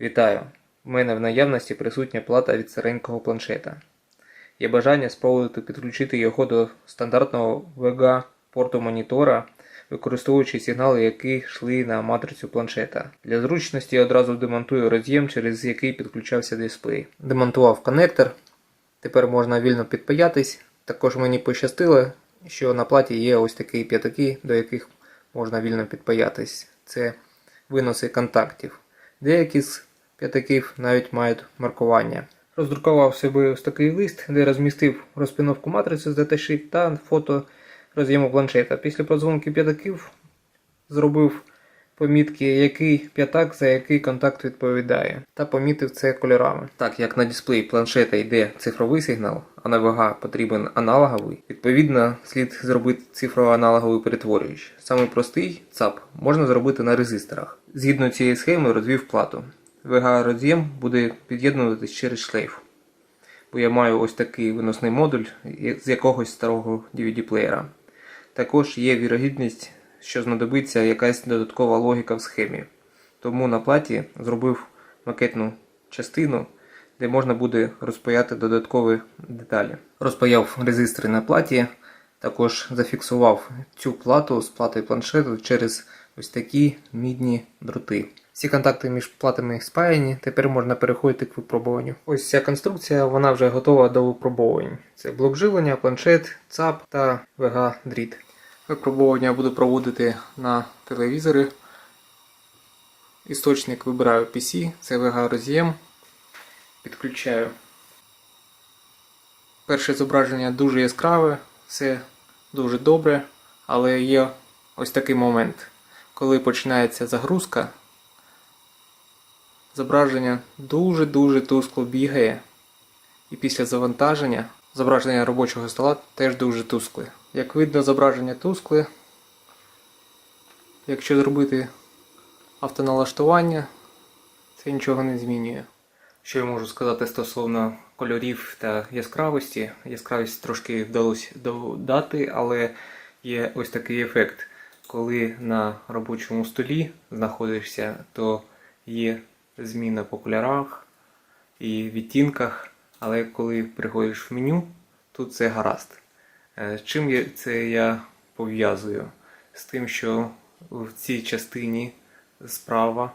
Вітаю! У мене в наявності присутня плата від старенького планшета. Є бажання спробувати підключити його до стандартного VGA порту монітора, використовуючи сигнали, які йшли на матрицю планшета. Для зручності я одразу демонтую роз'єм, через який підключався дисплей. Демонтував коннектор. Тепер можна вільно підпаятись. Також мені пощастило, що на платі є ось такі п'ятаки, до яких можна вільно підпаятись. Це виноси контактів. Деякі з п'ятаків навіть мають маркування. Роздрукував собі ось такий лист, де розмістив розпиновку матриці з даташит та фото роз'єму планшета. Після подзвонки п'ятаків зробив помітки, який п'ятак за який контакт відповідає, та помітив це кольорами. Так як на дисплеї планшета йде цифровий сигнал, а на ВГ потрібен аналоговий, відповідно слід зробити цифрово-аналоговий перетворювач. Самий простий ЦАП можна зробити на резисторах. Згідно цієї схеми розвів плату. VGA роз'єм буде під'єднуватись через шлейф. Бо я маю ось такий виносний модуль з якогось старого DVD-плеєра. Також є вірогідність, що знадобиться якась додаткова логіка в схемі. Тому на платі зробив макетну частину, де можна буде розпаяти додаткові деталі. Розпаяв резистори на платі, також зафіксував цю плату з платою планшету через ось такі мідні дроти. Всі контакти між платами спаяні, тепер можна переходити к випробуванню. Ось ця конструкція, вона вже готова до випробувань. Це блок живлення, планшет, ЦАП та VGA дріт. Випробування буду проводити на телевізори. Істочник вибираю PC, це VGA роз'єм. Підключаю. Перше зображення дуже яскраве, все дуже добре, але є ось такий момент. Коли починається загрузка, зображення дуже-дуже тускло бігає. І після завантаження зображення робочого стола теж дуже тускле. Як видно, зображення тускле. Якщо зробити автоналаштування, це нічого не змінює. Що я можу сказати стосовно кольорів та яскравості? Яскравість трошки вдалося додати, але є ось такий ефект. Коли на робочому столі знаходишся, то є зміна по кольорах і відтінках, але коли приходиш в меню, тут це гаразд. Е, чим це я пов'язую? З тим, що в цій частині справа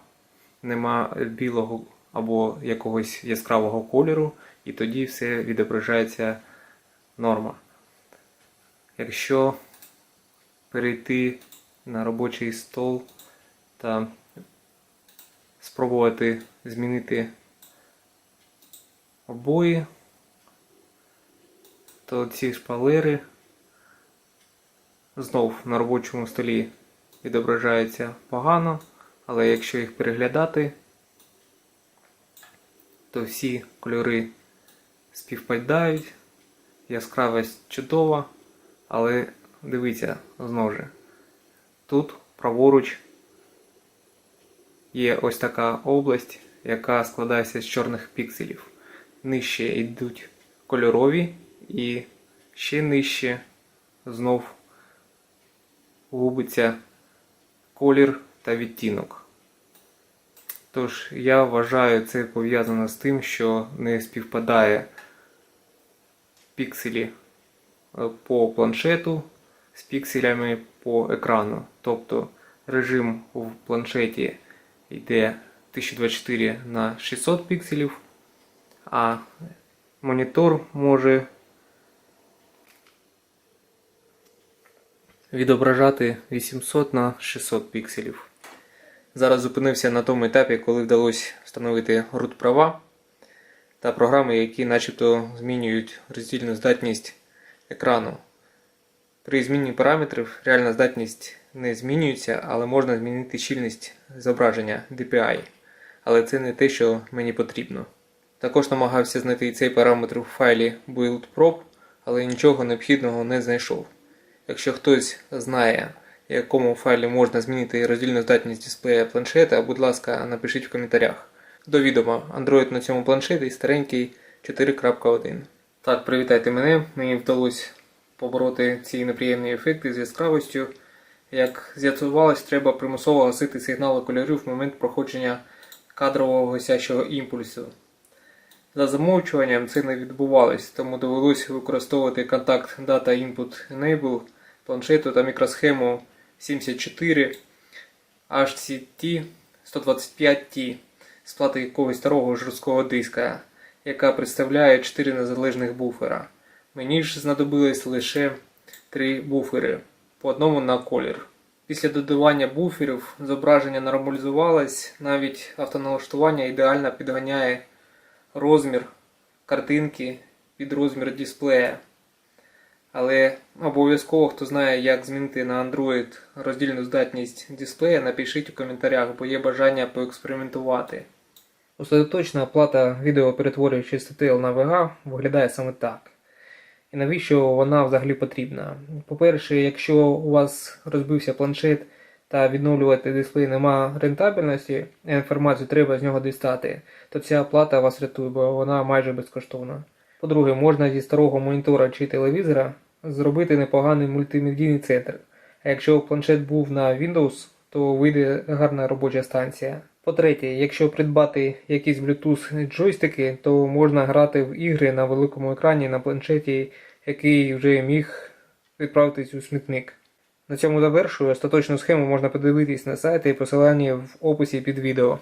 нема білого або якогось яскравого кольору, і тоді все відображається норма. Якщо перейти на робочий стол та спробувати змінити обої, то ці шпалери знов на робочому столі відображаються погано, але якщо їх переглядати, то всі кольори співпадають, яскравість чудова, але дивіться знову ж. Тут праворуч є ось така область, яка складається з чорних пікселів. Нижче йдуть кольорові і ще нижче знов губиться колір та відтінок. Тож я вважаю це пов'язано з тим, що не співпадає пікселі е, по планшету з пікселями по екрану. Тобто режим в планшеті йде 1024 на 600 пікселів, а монітор може відображати 800 на 600 пікселів. Зараз зупинився на тому етапі, коли вдалося встановити root права та програми, які начебто змінюють роздільну здатність екрану. При зміні параметрів реальна здатність не змінюється, але можна змінити щільність зображення DPI. Але це не те, що мені потрібно. Також намагався знайти цей параметр в файлі build.prop, але нічого необхідного не знайшов. Якщо хтось знає, якому файлі можна змінити роздільну здатність дисплея планшета, будь ласка, напишіть в коментарях. До відома, Android на цьому планшеті старенький 4.1. Так, привітайте мене. Мені вдалося побороти ці неприємні ефекти з яскравостю. Як з'ясувалось, треба примусово гасити сигнали кольорів в момент проходження кадрового гасячого імпульсу. За замовчуванням це не відбувалось, тому довелось використовувати контакт Data Input Enable планшету та мікросхему 74 HCT 125T з плати якогось старого жорсткого диска, яка представляє 4 незалежних буфера. Мені ж знадобилось лише 3 буфери, по одному на колір. Після додавання буферів зображення нормалізувалось, навіть автоналаштування ідеально підганяє розмір картинки під розмір дисплея. Але обов'язково, хто знає, як змінити на Android роздільну здатність дисплея, напишіть у коментарях, бо є бажання поекспериментувати. Остаточна оплата відеоперетворюючої частоти на VGA виглядає саме так. І навіщо вона взагалі потрібна? По-перше, якщо у вас розбився планшет та відновлювати дисплей нема рентабельності, інформацію треба з нього дістати, то ця оплата вас рятує, бо вона майже безкоштовна. По-друге, можна зі старого монітора чи телевізора зробити непоганий мультимедійний центр. А якщо планшет був на Windows, то вийде гарна робоча станція. По-третє, якщо придбати якісь Bluetooth джойстики, то можна грати в ігри на великому екрані на планшеті, який вже міг відправитись у смітник. На цьому завершую. Остаточну схему можна подивитись на сайті і посилання в описі під відео.